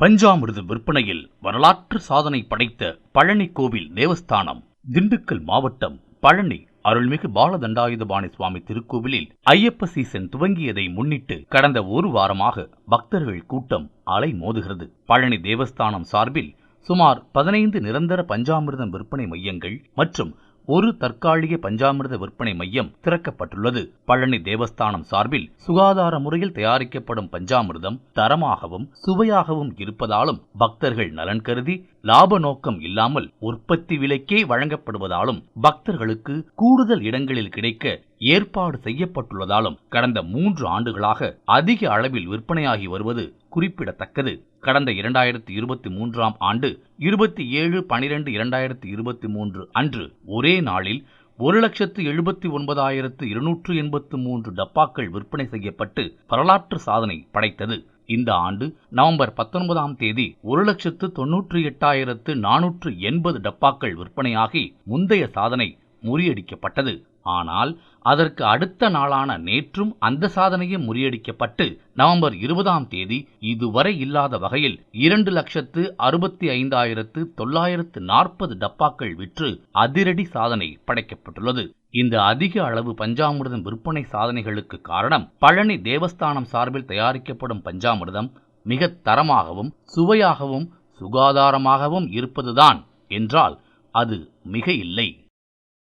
பஞ்சாமிர்த விற்பனையில் வரலாற்று சாதனை படைத்த பழனி கோவில் தேவஸ்தானம் திண்டுக்கல் மாவட்டம் பழனி அருள்மிகு பாலதண்டாயுதபாணி சுவாமி திருக்கோவிலில் ஐயப்ப சீசன் துவங்கியதை முன்னிட்டு கடந்த ஒரு வாரமாக பக்தர்கள் கூட்டம் அலை மோதுகிறது. பழனி தேவஸ்தானம் சார்பில் சுமார் பதினைந்து நிரந்தர பஞ்சாமிர்தம் விற்பனை மையங்கள் மற்றும் ஒரு தற்காலிக பஞ்சாமிர்த விற்பனை மையம் திறக்கப்பட்டுள்ளது. பழனி தேவஸ்தானம் சார்பில் சுகாதார முறையில் தயாரிக்கப்படும் பஞ்சாமிர்தம் தரமாகவும் சுவையாகவும் இருப்பதாலும் பக்தர்கள் நலன் கருதி லாப நோக்கம் இல்லாமல் உற்பத்தி விலைக்கே வழங்கப்படுவதாலும் பக்தர்களுக்கு கூடுதல் இடங்களில் கிடைக்க ஏற்பாடு செய்யப்பட்டுள்ளதாலும் கடந்த மூன்று ஆண்டுகளாக அதிக அளவில் விற்பனையாகி வருவது குறிப்பிடத்தக்கது. கடந்த இரண்டாயிரத்தி இருபத்தி மூன்றாம் ஆண்டு இருபத்தி ஏழு பனிரெண்டு இரண்டாயிரத்தி இருபத்தி மூன்று அன்று ஒரே நாளில் ஒரு லட்சத்து எழுபத்தி ஒன்பதாயிரத்து இருநூற்று எண்பத்து மூன்று டப்பாக்கள் விற்பனை செய்யப்பட்டு வரலாற்று சாதனை படைத்தது. இந்த ஆண்டு நவம்பர் பத்தொன்பதாம் தேதி ஒரு லட்சத்து தொன்னூற்றி எட்டாயிரத்து நானூற்று எண்பது டப்பாக்கள் விற்பனையாகி முந்தைய சாதனை முறியடிக்கப்பட்டது. ஆனால் அதற்கு அடுத்த நாளான நேற்றும் அந்த சாதனையும் முறியடிக்கப்பட்டு நவம்பர் இருபதாம் தேதி இதுவரை இல்லாத வகையில் இரண்டு லட்சத்து அறுபத்தி ஐந்தாயிரத்து தொள்ளாயிரத்து நாற்பது டப்பாக்கள் விற்று அதிரடி சாதனை படைக்கப்பட்டுள்ளது. இந்த அதிக அளவு பஞ்சாமிர்தம் விற்பனை சாதனைகளுக்கு காரணம் பழனி தேவஸ்தானம் சார்பில் தயாரிக்கப்படும் பஞ்சாமிர்தம் மிக தரமாகவும் சுவையாகவும் சுகாதாரமாகவும் இருப்பதுதான். என்றால் அது மிக இல்லை